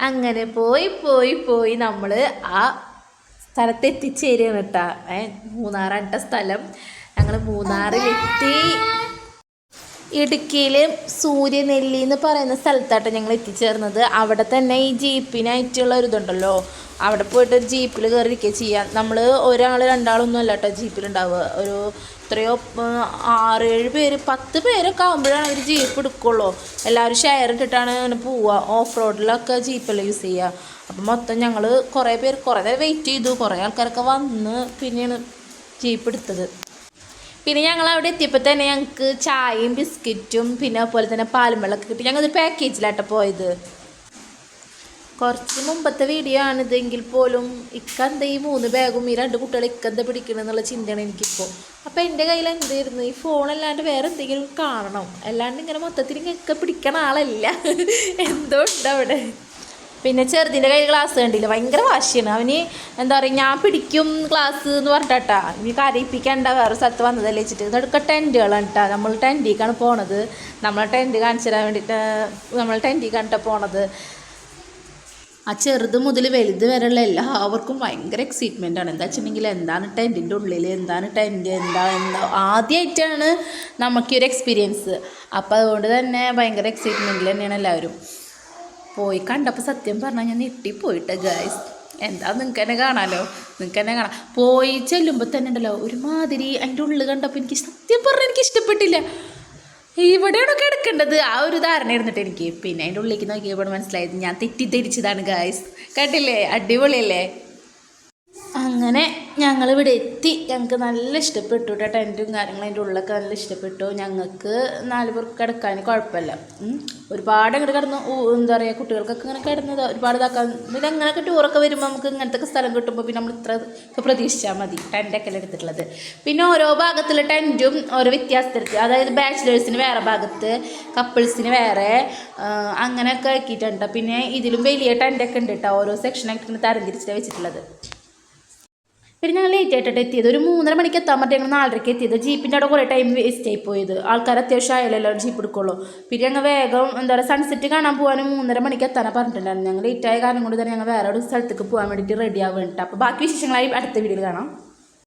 അങ്ങനെ പോയി പോയി പോയി നമ്മൾ ആ സ്ഥലത്ത് എത്തിച്ചേരുകയാണ് കേട്ടോ. ഏ മൂന്നാറാണ്ട സ്ഥലം. ഞങ്ങൾ മൂന്നാറിലെത്തി. ഇടുക്കിയിൽ സൂര്യനെല്ലി എന്ന് പറയുന്ന സ്ഥലത്താട്ടോ ഞങ്ങൾ എത്തിച്ചേർന്നത്. അവിടെ തന്നെ ഈ ജീപ്പിനായിട്ടുള്ള ഒരു ഇതുണ്ടല്ലോ. അവിടെ പോയിട്ട് ഒരു ജീപ്പിൽ കയറിയിരിക്കുക ചെയ്യാം. നമ്മൾ ഒരാൾ രണ്ടാളൊന്നും അല്ല കേട്ടോ ജീപ്പിലുണ്ടാവുക. ഒരു എത്രയോ ആറേഴ് പേര് പത്ത് പേരൊക്കെ ആകുമ്പോഴാണ് ഒരു ജീപ്പ് എടുക്കുള്ളൂ. എല്ലാവരും ഷെയർ ഇട്ടിട്ടാണ് അങ്ങനെ പോവുക. ഓഫ് റോഡിലൊക്കെ ജീപ്പല്ല യൂസ് ചെയ്യുക. അപ്പം മൊത്തം ഞങ്ങൾ കുറേ പേര് കുറേ നേരം വെയിറ്റ് ചെയ്തു. കുറേ ആൾക്കാരൊക്കെ വന്ന് പിന്നെയാണ് ജീപ്പ് എടുത്തത്. പിന്നെ ഞങ്ങൾ അവിടെ എത്തിയപ്പോൾ തന്നെ ഞങ്ങൾക്ക് ചായയും ബിസ്ക്കറ്റും പിന്നെ അതുപോലെ തന്നെ പാലും വെള്ളമൊക്കെ കിട്ടി. ഞങ്ങൾ പാക്കേജിലാട്ടോ പോയത്. കുറച്ച് മുമ്പത്തെ വീഡിയോ ആണിത് എങ്കിൽ പോലും ഇക്കെന്താ ഈ മൂന്ന് ബാഗും ഈ രണ്ട് കുട്ടികൾ ഇക്കെന്താ പിടിക്കണം എന്നുള്ള ചിന്തയാണ് എനിക്കിപ്പോൾ അപ്പോൾ എന്റെ കയ്യിൽ എന്തായിരുന്നു ഈ ഫോൺ അല്ലാണ്ട് വേറെ എന്തെങ്കിലും കാണണം. അല്ലാണ്ട് ഇങ്ങനെ മൊത്തത്തിൽ ഇങ്ങനെ പിടിക്കണ ആളല്ല. എന്തോ ഉണ്ട് അവിടെ. പിന്നെ ചെറുതിന്റെ കയ്യിൽ ഗ്ലാസ് കണ്ടില്ല? ഭയങ്കര വാശിയാണ്. അവന് എന്താ പറയുക ഞാൻ പിടിക്കും ക്ലാസ് എന്ന് പറഞ്ഞിട്ടാ. ഇനി കരയിപ്പിക്കണ്ട. വേറെ സ്ഥലത്ത് വന്നതല്ലേ വെച്ചിട്ട്. ഇതൊക്കെ ടെന്റുകളാണ് കേട്ടോ നമ്മൾ ടെന്റിക്കാണ് പോണത്. നമ്മളെ ടെന്റ് കാണിച്ചു തരാൻ വേണ്ടിയിട്ട് നമ്മൾ ടെന്റിലേക്കാണ് പോണത്. ആ ചെറുത് മുതൽ വലുത് വരെയുള്ള എല്ലാവർക്കും ഭയങ്കര എക്സൈറ്റ്മെന്റ് ആണ്. എന്താ വെച്ചിട്ടുണ്ടെങ്കിൽ എന്താണ് ടെന്റിന്റെ ഉള്ളിൽ? എന്താണ് ടെന്റ് എന്താ എന്താ? ആദ്യമായിട്ടാണ് നമുക്കൊരു എക്സ്പീരിയൻസ് അപ്പോൾ അതുകൊണ്ട് തന്നെ ഭയങ്കര എക്സൈറ്റ്മെന്റിൽ തന്നെയാണ് എല്ലാവരും. പോയി. കണ്ടപ്പോൾ സത്യം പറഞ്ഞാൽ ഞാൻ ഞെട്ടിപ്പോയിട്ട് ഗായ്സ് എന്താ നിങ്ങൾക്ക് തന്നെ കാണാമല്ലോ നിങ്ങൾക്ക് തന്നെ കാണാം. പോയി ചെല്ലുമ്പോൾ തന്നെ ഉണ്ടല്ലോ ഒരുമാതിരി അതിന്റെ ഉള്ളിൽ കണ്ടപ്പോൾ എനിക്ക് സത്യം പറഞ്ഞാൽ എനിക്ക് ഇഷ്ടപ്പെട്ടില്ല. ഇവിടെയാണൊക്കെ കിടക്കേണ്ടത്? ആ ഒരു ധാരണ ഇരുന്നിട്ട് എനിക്ക്. പിന്നെ അതിന്റെ ഉള്ളിലേക്ക് നോക്കിയപ്പോൾ മനസ്സിലായത് ഞാൻ തെറ്റിദ്ധരിച്ചതാണ് ഗായ്സ് കേട്ടില്ലേ അടിപൊളിയല്ലേ? അങ്ങനെ ഞങ്ങൾ ഇവിടെ എത്തി. ഞങ്ങൾക്ക് നല്ല ഇഷ്ടപ്പെട്ടു കേട്ടോ ടെന്റും കാര്യങ്ങളും അതിന്റെ ഉള്ളൊക്കെ നല്ല ഇഷ്ടപ്പെട്ടു. ഞങ്ങൾക്ക് നാല് പേർക്ക് കിടക്കാൻ കുഴപ്പമില്ല. ഒരുപാട് അങ്ങോട്ട് കിടന്നു. എന്താ പറയുക കുട്ടികൾക്കൊക്കെ ഇങ്ങനെ കിടന്നത് ഒരുപാട് ഇതാക്കാൻ പിന്നെ അങ്ങനെയൊക്കെ ടൂറൊക്കെ വരുമ്പോൾ നമുക്ക് ഇങ്ങനത്തെ സ്ഥലം കിട്ടുമ്പോൾ പിന്നെ നമ്മൾ ഇത്ര ഒക്കെ പ്രതീക്ഷിച്ചാൽ മതി. ടെന്റൊക്കെ എടുത്തിട്ടുള്ളത്. പിന്നെ ഓരോ ഭാഗത്തുള്ള ടെന്റും ഓരോ വ്യത്യാസത്തിൽ അതായത് ബാച്ചിലേഴ്സിന് വേറെ ഭാഗത്ത് കപ്പിൾസിന് വേറെ അങ്ങനെയൊക്കെ ആക്കിയിട്ടുണ്ട്. പിന്നെ ഇതിലും വലിയ ടെന്റൊക്കെ ഉണ്ട് കേട്ടോ ഓരോ സെക്ഷനായിട്ട് ഇങ്ങനെ തരംതിരിച്ചിട്ട് വെച്ചിട്ടുള്ളത്. പിന്നെ ഞങ്ങൾ ലേറ്റ് ആയിട്ടാണ് എത്തിയത്. ഒരു മൂന്നര മണിക്ക് എത്താൻ പറ്റും ഞങ്ങൾ നാലരയ്ക്ക് എത്തിയത്. ജീപ്പിന്റെ അവിടെ കുറേ ടൈം വേസ്റ്റ് ആയി പോയത്. ആൾക്കാർ അത്യാവശ്യം ആയാലും എല്ലാവരും ജീപ്പ് എടുക്കുള്ളൂ. പിന്നെ ഞങ്ങൾ വേഗം എന്താ പറയുക സൺസെറ്റ് കാണാൻ പോകാനും മൂന്നര മണിക്ക് എത്താനാണ് പറഞ്ഞിട്ടുണ്ടായിരുന്നു. ഞങ്ങൾ ലേറ്റ് ആയ കാരണം കൊണ്ട് തന്നെ ഞങ്ങൾ വേറെ ഒരു സ്ഥലത്തേക്ക് പോകാൻ വേണ്ടിയിട്ട് റെഡി ആവുന്നുണ്ട് അപ്പോൾ ബാക്കി വിശേഷങ്ങളായി അടുത്ത വീഡിയോയിൽ കാണാം.